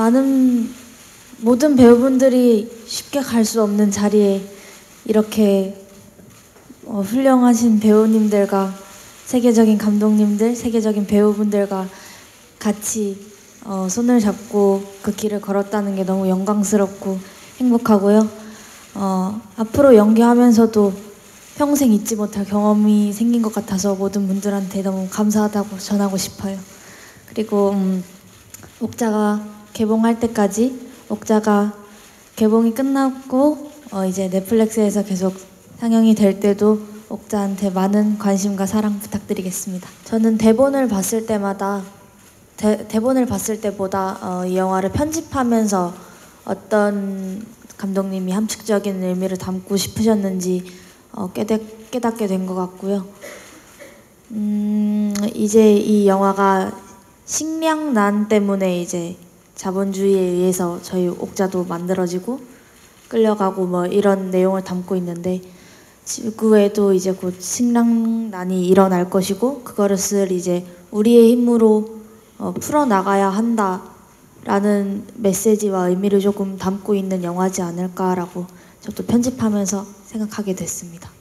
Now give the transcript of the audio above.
많은 모든 배우분들이 쉽게 갈 수 없는 자리에 이렇게 어, 훌륭하신 배우님들과 세계적인 감독님들, 세계적인 배우분들과 같이 어, 손을 잡고 그 길을 걸었다는 게 너무 영광스럽고 행복하고요. 어, 앞으로 연기하면서도 평생 잊지 못할 경험이 생긴 것 같아서 모든 분들한테 너무 감사하다고 전하고 싶어요. 그리고 음, 옥자가 개봉할 때까지 옥자가 개봉이 끝났고 어, 이제 넷플릭스에서 계속 상영이 될 때도 옥자한테 많은 관심과 사랑 부탁드리겠습니다. 저는 대본을 봤을 때마다 대, 대본을 봤을 때보다 어, 이 영화를 편집하면서 어떤 감독님이 함축적인 의미를 담고 싶으셨는지 어, 깨닫, 깨닫게 된 것 같고요. 음, 이제 이 영화가 식량난 때문에 이제 자본주의에 의해서 저희 옥자도 만들어지고 끌려가고 뭐 이런 내용을 담고 있는데 지구에도 이제 곧 식량난이 일어날 것이고 그것을 이제 우리의 힘으로 어, 풀어나가야 한다라는 메시지와 의미를 조금 담고 있는 영화지 않을까라고 저도 편집하면서 생각하게 됐습니다.